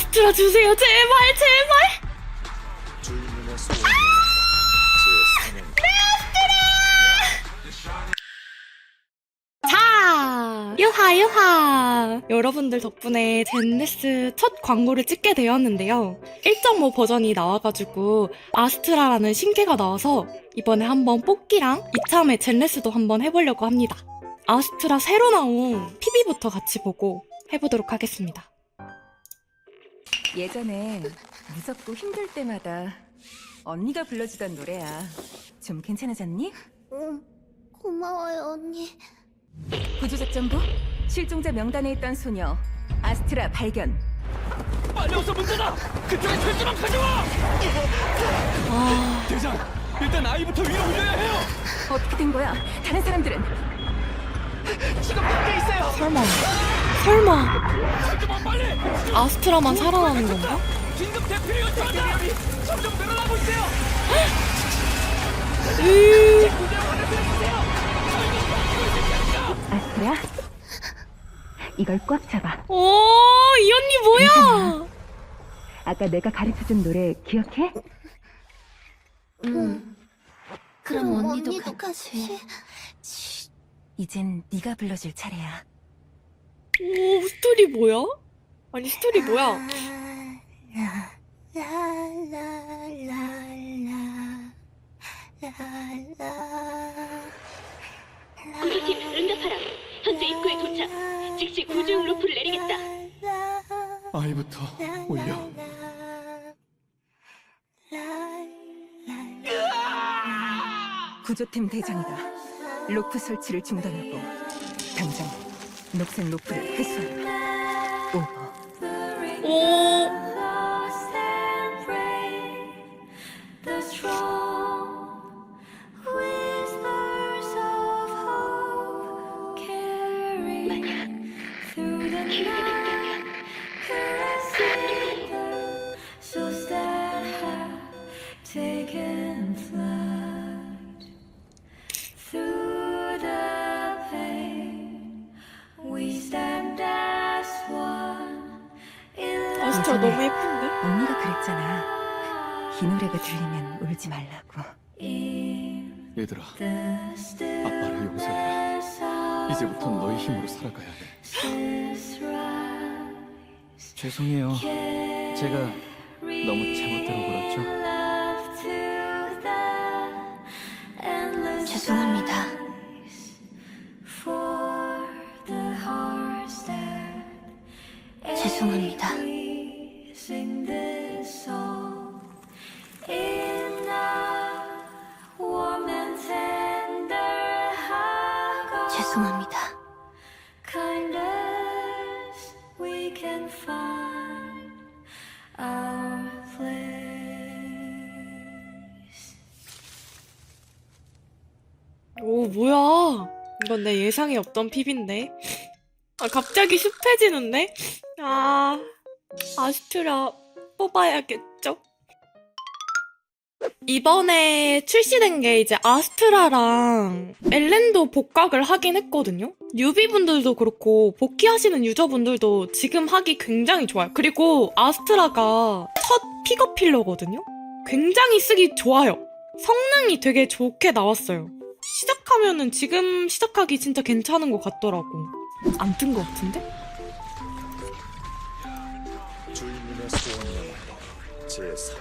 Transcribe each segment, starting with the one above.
아스트라 주세요. 제발 제발. 사명 자 유하 유하. 여러분들 덕분에 젠네스 첫 광고를 찍게 되었는데요. 1.5 버전이 나와가지고 아스트라라는 신캐가 나와서 이번에 한번 뽑기랑 이참에 젠네스도 한번 해보려고 합니다. 아스트라 새로 나온 PB부터 같이 보고 해보도록 하겠습니다 예전에 무섭고 힘들 때마다 언니가 불러주던 노래야. 좀 괜찮아졌니? 응, 고마워요, 언니. 구조작전부 실종자 명단에 있던 소녀 아스트라 발견. 빨리 어서 문 닫아! 그쪽에 철조망 가져와! 아 대장, 일단 아이부터 위로 올려야 해요! 어떻게 된 거야? 다른 사람들은 지금 밖에 있어요! 설마 설마 철조망 빨리! 아스트라만 살아나는 건가? 긴급 대피를 요청한다! 점점 늘어나고 있어요! 으 아스트라 이걸 꽉 잡아. 오, 이 언니 뭐야? 아까 내가 가르쳐준 노래 기억해? 응. 그럼 언니도 같이. 이젠 네가 불러줄 차례야. 오, 스토리 뭐야? 아니, 스토리 뭐야? 구조팀 응답하라. 현재 입구에 도착. 즉시 구조용 루프를 내리겠다. 아이부터 올려. 구조팀 대장이다. 로프 설치를 중단하고 당장 녹색 로프를 회수한다. 오버. 오, 너무 예쁜데? 언니가 그랬잖아. 이 노래가 들리면 울지 말라고. 얘들아, 아빠를 용서해라. 이제부턴 너희 힘으로 살아가야 해. 죄송해요. 제가 너무 제멋대로 굴었죠? 죄송합니다. 죄송합니다. Sing this song in a warm and tender heart. 죄송합니다. kindness we can find our place. 오, 뭐야? 이건 내 예상이 없던 핍인데. 아, 갑자기 습해지는데? 아, 아스트라 뽑아야겠죠? 이번에 출시된 게 이제 아스트라랑 엘렌도 복각을 하긴 했거든요? 뉴비분들도 그렇고 복귀하시는 유저분들도 지금 하기 굉장히 좋아요. 그리고 아스트라가 첫 픽업 필러거든요? 굉장히 쓰기 좋아요. 성능이 되게 좋게 나왔어요. 시작하면은 지금 시작하기 진짜 괜찮은 것 같더라고. 안 뜬 것 같은데? 제 사명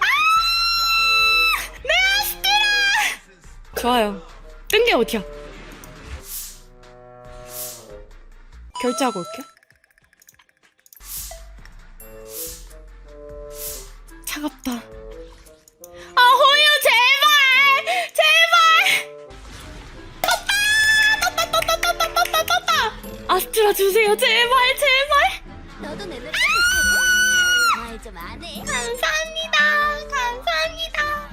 좋아요. 뜬 게 어디야? 결제하고 올게. 차갑다. 아, 호유, 제발! 제발! 떴다! 떴다, 떴다, 떴다, 떴다, 떴다! 아스트라 주세요, 제발, 제발! 감사합니다. 감사합니다.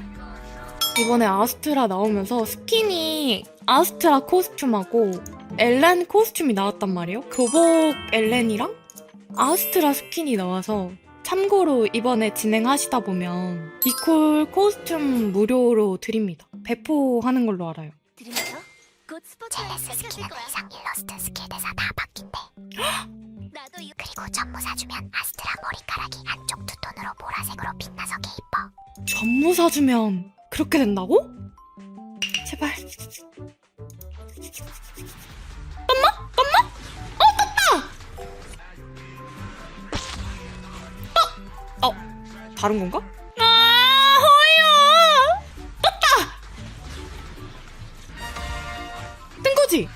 이번에 아스트라 나오면서 스킨이 아스트라 코스튬하고 엘렌 코스튬이 나왔단 말이에요. 교복 엘렌이랑 아스트라 스킨이 나와서 참고로 이번에 진행하시다 보면 이콜 코스튬 무료로 드립니다. 배포하는 걸로 알아요. 들으면서 곧 스킨은 이상 일러스트 스킬 대사 다 바뀐대. 나도 이 그리고 전부 사주면 아스트라 머리카락이 한쪽 색으로 빛나서 개 이뻐. 전무 사주면 그렇게 된다고? 제발. 떴나? 떴나? 어, 떴다! 떴! 어, 다른 건가? 아! 떴다! 뜬 거지?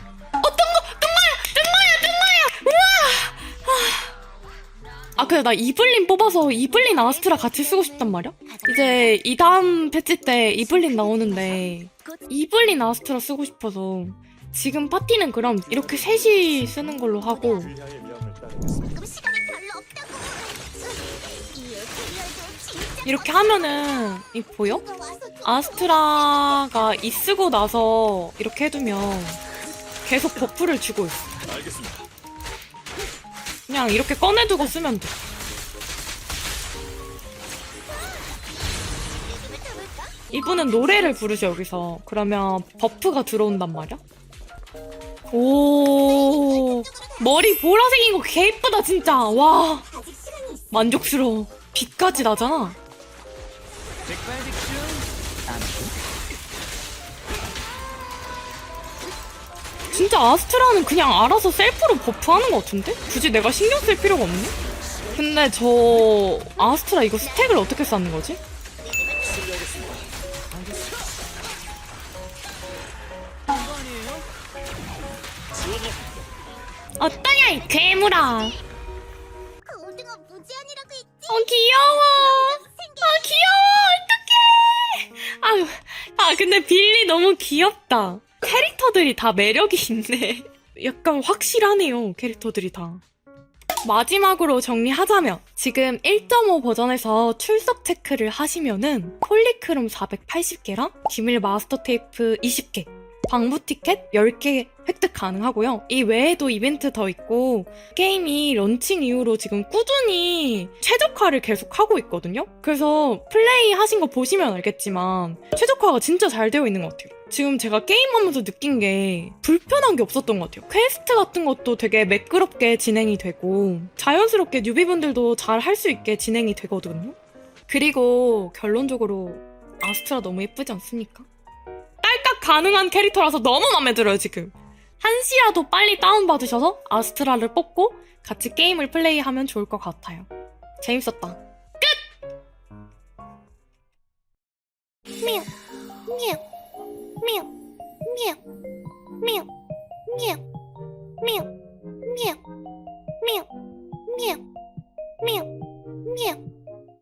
근데 나 이블린 뽑아서 이블린 아스트라 같이 쓰고 싶단 말이야? 이제 이 다음 패치 때 이블린 나오는데 이블린 아스트라 쓰고 싶어서 지금 파티는 그럼 이렇게 셋이 쓰는 걸로 하고 이렇게 하면은 이 보여? 아스트라가 이 쓰고 나서 이렇게 해두면 계속 버프를 주고 있어. 알겠습니다. 그냥 이렇게 꺼내두고 쓰면 돼. 이분은 노래를 부르죠 여기서. 그러면 버프가 들어온단 말이야. 오 머리 보라색인 거개 예쁘다 진짜. 와 만족스러워. 빛까지 나잖아. 진짜 아스트라는 그냥 알아서 셀프로 버프하는 것 같은데? 굳이 내가 신경 쓸 필요가 없네? 근데 저 아스트라 이거 스택을 어떻게 쌓는 거지? 어떠냐 이 괴물아 무제한이라고 했지. 어 귀여워 아 귀여워 어떡해 아유 아 근데 빌리 너무 귀엽다 캐릭터들이 다 매력이 있네 약간 확실하네요 캐릭터들이 다 마지막으로 정리하자면 지금 1.5 버전에서 출석 체크를 하시면은 폴리크롬 480개랑 비밀 마스터 테이프 20개 방부 티켓 10개 획득 가능하고요. 이 외에도 이벤트 더 있고 게임이 런칭 이후로 지금 꾸준히 최적화를 계속 하고 있거든요. 그래서 플레이 하신 거 보시면 알겠지만 최적화가 진짜 잘 되어 있는 것 같아요. 지금 제가 게임하면서 느낀 게 불편한 게 없었던 것 같아요. 퀘스트 같은 것도 되게 매끄럽게 진행이 되고 자연스럽게 뉴비분들도 잘 할 수 있게 진행이 되거든요. 그리고 결론적으로 아스트라 너무 예쁘지 않습니까? 딸깍 가능한 캐릭터라서 너무 마음에 들어요, 지금. 한시라도 빨리 다운받으셔서 아스트라를 뽑고 같이 게임을 플레이하면 좋을 것 같아요. 재밌었다. 끝! 미야, Мяу, мяу, мяу, мяу, мяу, мяу, мяу, мяу.